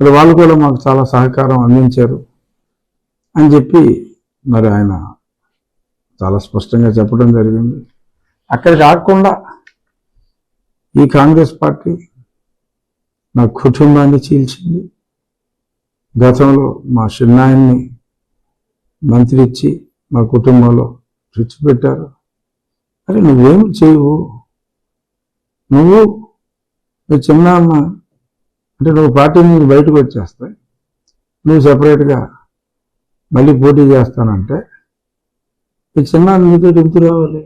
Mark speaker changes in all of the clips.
Speaker 1: మరి వాళ్ళు కూడా మాకు చాలా సహకారం అందించారు అని చెప్పి మరి ఆయన చాలా స్పష్టంగా చెప్పడం జరిగింది. అక్కడ కాకుండా ఈ కాంగ్రెస్ పార్టీ నా కుటుంబాన్ని చీల్చింది. గతంలో మా చిన్నాయన్ని మంత్రి ఇచ్చి మా కుటుంబంలో పెట్టారు. అరే నువ్వేం చేయవు? నువ్వు మీ చిన్నాన్న అంటే నువ్వు పార్టీ నుంచి బయటకు వచ్చేస్తాయి నువ్వు సపరేట్గా మళ్ళీ పోటీ చేస్తానంటే మీ చిన్నాన్న నీతో ఎందుకు రావాలి.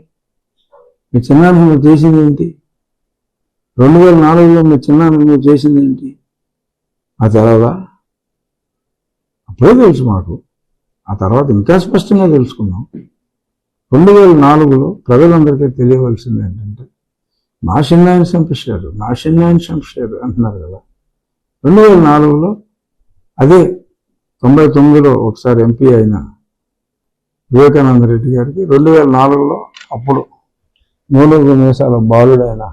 Speaker 1: మీ చిన్నాన్న నువ్వు చేసింది ఏంటి? రెండు వేల నాలుగులో మీ చిన్నాన్న నువ్వు చేసింది ఏంటి? ఆ తర్వాత అప్పుడే తెలుసు మాకు. ఆ తర్వాత ఇంకా స్పష్టంగా తెలుసుకున్నాం. రెండు వేల నాలుగులో ప్రజలందరికీ తెలియవలసింది ఏంటంటే మా చిన్నాయన చంపేశారు మా చిన్నాయన చంపేశారు అంటున్నారు కదా. రెండు వేల నాలుగులో అదే తొంభై తొమ్మిదిలో ఒకసారి ఎంపీ అయిన వివేకానంద రెడ్డి గారికి రెండు వేల నాలుగులో అప్పుడు నూనె నిమిషాల బాలుడైన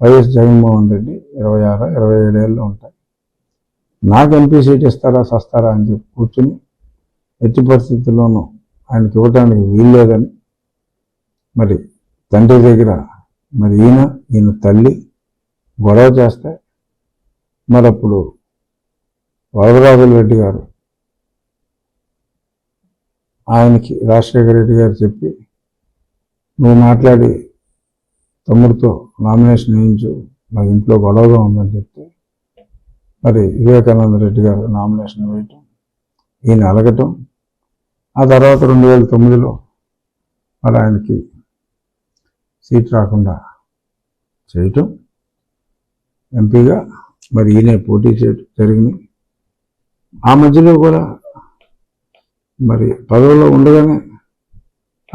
Speaker 1: వైఎస్ జగన్మోహన్ రెడ్డి ఇరవై ఆరు ఇరవై ఏడేళ్ళు ఉంటాయి. నాకు ఎంపీ సీట్ ఇస్తారా సస్తారా అని చెప్పి కూర్చుని ఎట్టి పరిస్థితుల్లోనూ ఆయనకి ఇవ్వడానికి వీల్లేదని మరి తండ్రి దగ్గర మరి ఈయన ఈయన తల్లి గొడవ చేస్తే మరి అప్పుడు వరదరాజుల రెడ్డి గారు. ఆయనకి రాజశేఖర రెడ్డి గారు చెప్పి నువ్వు మాట్లాడి తమ్ముడితో నామినేషన్ వేయించు నాకు ఇంట్లో గొడవగా ఉందని చెప్తే మరి వివేకానంద రెడ్డి గారు నామినేషన్ వేయటం ఈయన అలగటం ఆ తర్వాత రెండు వేల తొమ్మిదిలో మరి ఆయనకి సీట్ రాకుండా చేయటం ఎంపీగా మరి ఈయనే పోటీ చేయడం జరిగింది. ఆ మధ్యలో కూడా మరి పదవిలో ఉండగానే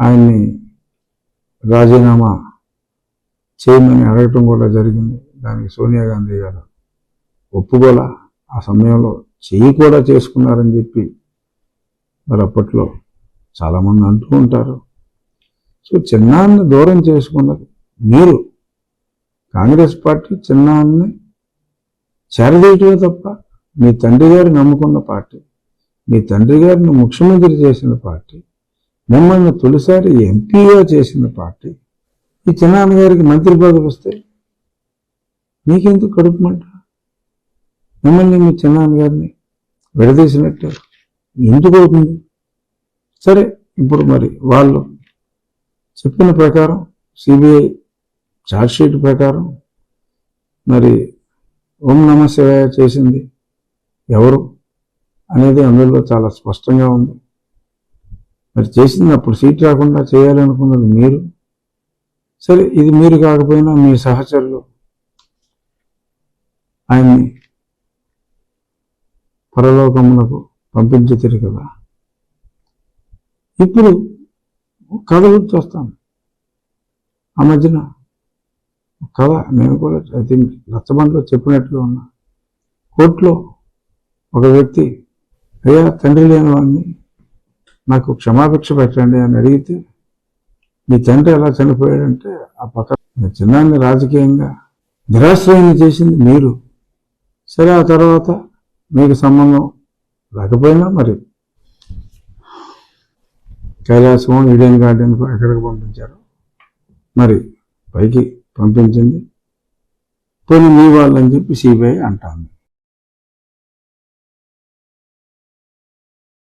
Speaker 1: ఆయన్ని రాజీనామా చేయమని అడగటం కూడా జరిగింది. దానికి సోనియా గాంధీ గారు ఒప్పుకోలా ఆ సమయంలో చెయ్యి కూడా చేసుకున్నారని చెప్పి మరి అప్పట్లో చాలామంది అంటూ ఉంటారు. సో చిన్నాన్ని దూరం చేసుకున్నది మీరు. కాంగ్రెస్ పార్టీ చిన్నాన్ని చేరదీయటమే తప్ప మీ తండ్రి గారు నమ్ముకున్న పార్టీ మీ తండ్రి గారిని ముఖ్యమంత్రి చేసిన పార్టీ మిమ్మల్ని తొలిసారి ఎంపీగా చేసిన పార్టీ ఈ చిన్నాన్నగారికి మంత్రి పదవి వస్తే మీకెందుకు కడుపుమంట మిమ్మల్ని మీ చిన్నాన్నగారిని విడదీసినట్టే విడదీసినట్టు ఎందుకు అవుతుంది? సరే ఇప్పుడు మరి వాళ్ళు చెప్పిన ప్రకారం సిబిఐ ఛార్జ్షీట్ ప్రకారం మరి ఓం నమ శివాయ చేసింది. ఎవరు? అనేది అందులో చాలా స్పష్టంగా ఉంది. మరి చేసింది అప్పుడు సీట్ రాకుండా చేయాలనుకున్నది మీరు? సరే ఇది మీరు కాకపోయినా మీ సహచరులు ఆయన్ని పరలోకమునకు పంపించుతారు కదా. ఇప్పుడు కథ గుర్తొస్తాను. ఆ మధ్యన కథ నేను కూడా ఐ థింక్ లచ్చబండ్లో చెప్పినట్టుగా ఉన్నా. కోర్టులో ఒక వ్యక్తి అయ్యా తండ్రి లేని వాడిని నాకు క్షమాభిక్ష పెట్టండి అని అడిగితే మీ తండ్రి ఎలా చనిపోయాడంటే ఆ పక్క మీ చిన్నాన్ని రాజకీయంగా నిరాశ్రయాన్ని చేసింది మీరు. సరే ఆ తర్వాత మీకు సంబంధం లేకపోయినా మరి. కైలాసం ఈడెన్ గార్డెన్ ఎక్కడికి పంపించారు. మరి పైకి పంపించింది. పోనీ మీ వాళ్ళని చెప్పి సిబిఐ అంటాను.